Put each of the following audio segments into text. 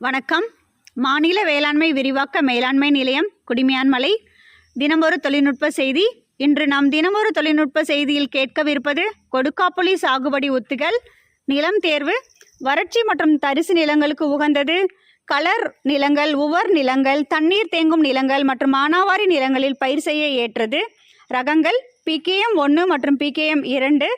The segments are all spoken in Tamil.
வணக்கம். மாநில வேளாண்மை விரிவாக்க மேலாண்மை நிலையம் குடிமியான்மலை. தினமொரு தொழில்நுட்ப செய்தி. இன்று நாம் தினமொரு தொழில்நுட்ப செய்தியில் கேட்கவிருப்பது கொடுக்காப்புளி சாகுபடி உத்திகள் நிலம் தேர்வு வறட்சி மற்றும் தரிசு நிலங்களுக்கு உகந்தது கலர் நிலங்கள் உவர் நிலங்கள் தண்ணீர் தேங்கும் நிலங்கள் மற்றும் மானாவாரி நிலங்களில் பயிர் செய்ய ஏற்றது ரகங்கள் பிகேஎம் ஒன்று மற்றும் பிகேஎம் இரண்டு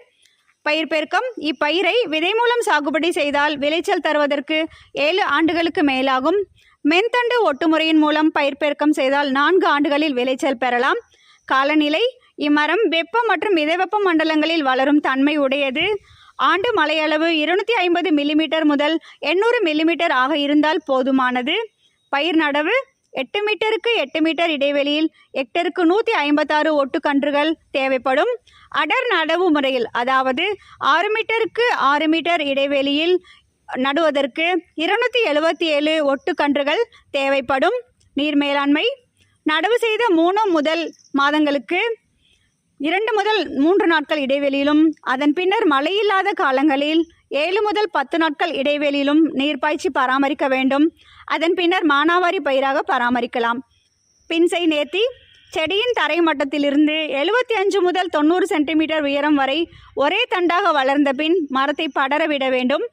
பயிர் பெருக்கம். இப்பயிரை விதை மூலம் சாகுபடி செய்தால் விளைச்சல் தருவதற்கு ஏழு ஆண்டுகளுக்கு மேலாகும். மென்தண்டு ஒட்டுமுறையின் மூலம் பயிர் பெருக்கம் செய்தால் நான்கு ஆண்டுகளில் விளைச்சல் பெறலாம். காலநிலை இம்மரம் வெப்ப மற்றும் மிதவெப்ப மண்டலங்களில் வளரும் தன்மை உடையது. ஆண்டு மழையளவு இருநூத்தி ஐம்பது மில்லிமீட்டர் முதல் எண்ணூறு மில்லிமீட்டர் ஆக இருந்தால் போதுமானது. பயிர் நடவு எட்டு மீட்டருக்கு எட்டு மீட்டர் இடைவெளியில் ஹெக்டருக்கு நூற்றி ஐம்பத்தாறு ஒட்டுக்கன்றுகள் தேவைப்படும். அடர் நடவு முறையில் அதாவது ஆறு மீட்டருக்கு ஆறு மீட்டர் இடைவெளியில் நடுவதற்கு இருநூற்றி எழுபத்தி ஏழு ஒட்டுக்கன்றுகள் தேவைப்படும். நீர் மேலாண்மை நடவு செய்த மூணு முதல் மாதங்களுக்கு இரண்டு முதல் மூன்று நாட்கள் இடைவெளியிலும் அதன் பின்னர் மழையில்லாத காலங்களில் ஏழு முதல் பத்து நாட்கள் இடைவெளியிலும் நீர் பாய்ச்சி பராமரிக்க வேண்டும். அதன் பின்னர் மானாவாரி பயிராக பராமரிக்கலாம். பின்சை நேர்த்தி செடியின் தரை மட்டத்திலிருந்து எழுபத்தி அஞ்சு முதல் தொண்ணூறு சென்டிமீட்டர் உயரம் வரை ஒரே தண்டாக வளர்ந்த பின் மரத்தை படர விட வேண்டும்.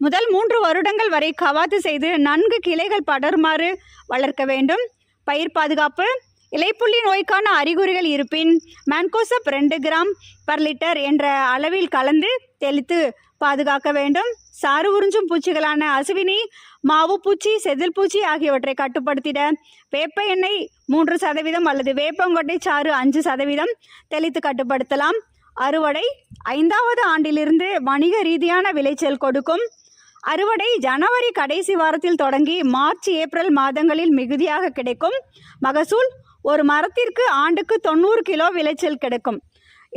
முதல் மூன்று வருடங்கள் வரை கவாத்து செய்து நன்கு கிளைகள் படருமாறு வளர்க்க வேண்டும். பயிர் பாதுகாப்பு இலைப்புள்ளி நோய்க்கான அறிகுறிகள் இருப்பின் மேன்கோசப் ரெண்டு கிராம் பர் லிட்டர் என்ற அளவில் கலந்து தெளித்து பாதுகாக்க வேண்டும். சாறு உறிஞ்சும் பூச்சிகளான அசுவினி மாவு பூச்சி செதில் பூச்சி ஆகியவற்றை கட்டுப்படுத்திட வேப்ப எண்ணெய் மூன்று சதவீதம் அல்லது வேப்பங்கொட்டை சாறு அஞ்சு சதவீதம் தெளித்து கட்டுப்படுத்தலாம். அறுவடை ஐந்தாவது ஆண்டிலிருந்து வணிக ரீதியான விளைச்சல் கொடுக்கும். அறுவடை ஜனவரி கடைசி வாரத்தில் தொடங்கி மார்ச் ஏப்ரல் மாதங்களில் மிகுதியாக கிடைக்கும். மகசூல் ஒரு மரத்திற்கு ஆண்டுக்கு தொண்ணூறு கிலோ விளைச்சல் கிடைக்கும்.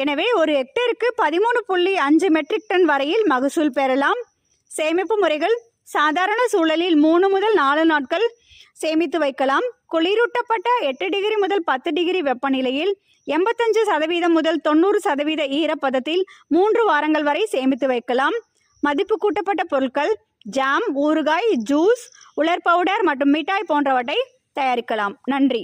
எனவே ஒரு ஹெக்டேருக்கு பதிமூணு புள்ளி அஞ்சு மெட்ரிக் டன் வரையில் மகசூல் பெறலாம். சேமிப்பு முறைகள் சாதாரண சூழலில் மூணு முதல் நாலு நாட்கள் சேமித்து வைக்கலாம். குளிரூட்டப்பட்ட எட்டு டிகிரி முதல் பத்து டிகிரி வெப்பநிலையில் எண்பத்தஞ்சு சதவீதம் முதல் தொண்ணூறு சதவீத ஈரப்பதத்தில் மூன்று வாரங்கள் வரை சேமித்து வைக்கலாம். மதிப்பு கூட்டப்பட்ட பொருட்கள் ஜாம் ஊறுகாய் ஜூஸ் உலர் பவுடர் மற்றும் மிட்டாய் போன்றவற்றை தயாரிக்கலாம். நன்றி.